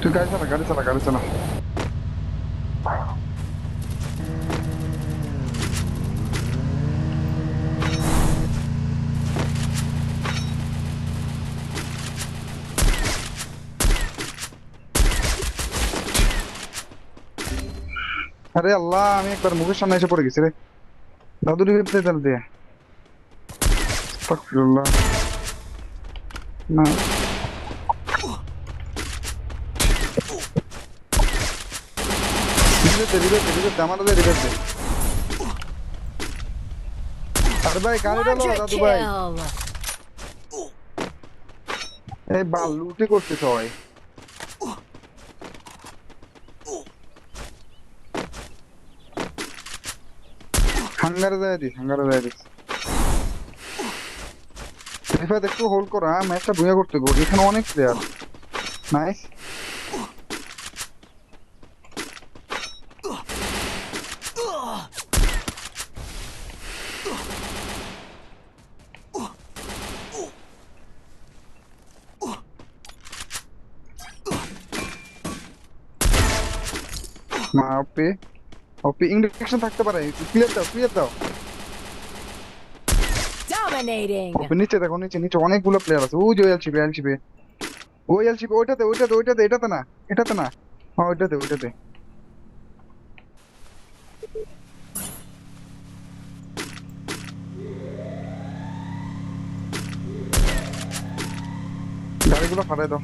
তুই গাড়ি চালা গাড়ি চালা গাড়ি চালা আরে আল্লাহ আমি একবার মুখের সামনে এসে পড়ে গেছি রে দাদু রিভিভ দে তাহলে দিয়ে আস্তাগফিরুল্লাহ না আরে ভাই ডালো দাদু ভাই। এই বাল লুটে করছে সবাই। হাঙ্গারে যায় দিস হাঙ্গারে যায় দিস। রিফাত একটু হোল্ড করা ম্যাচটা ভুয়া করতে গো এখানে অনেক প্লেয়ার নাইস মা ওপি। ওপি ইন্ডাকশন থাকতে পারে। ক্লিয়ার দাও ক্লিয়ার দাও। Dominating. ওপি নিচে দেখো নিচে নিচে অনেকগুলো প্লেয়ার আছে। ওই যে এলসিপি এলসিপি ওই এলসিপি ওইটাতে ওইটাতে ওইটাতে এটাতে না এটাতে না। হ্যাঁ ওইটাতে ওইটাতে। গাড়িগুলো ফাটাই দাও।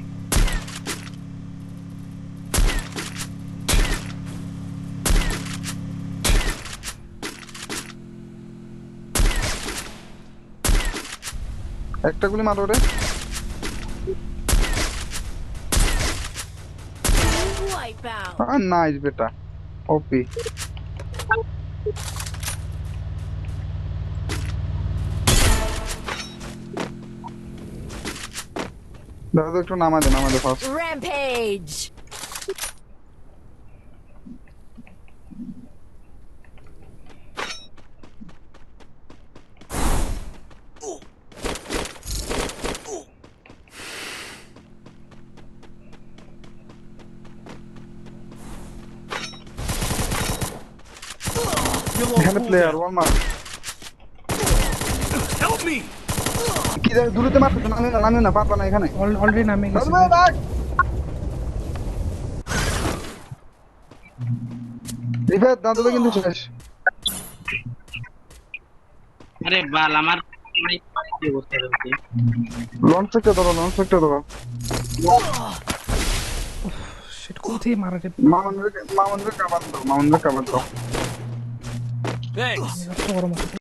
একটা গুলি মারো রে। Wipeout. Ah, nice, দাদা একটু নামা দে নামা দে ফার্স্ট Rampage. এখানে প্লেয়ার ওয়ান মার Help me! দূরেতে মারতে নামিও না নামিও না পারবা না এখানে। অলরেডি নামে গেছে। রিফাত দাদু ভাই কিন্তু শেষ। আরে বাল আমার লঞ্চ একটা ধরো লঞ্চ একটা ধরো। সেটা কোথায় মারা যাবে? মামুনরে মামুনরে কাবার দাও মামুনরে কাবার দাও। মাথা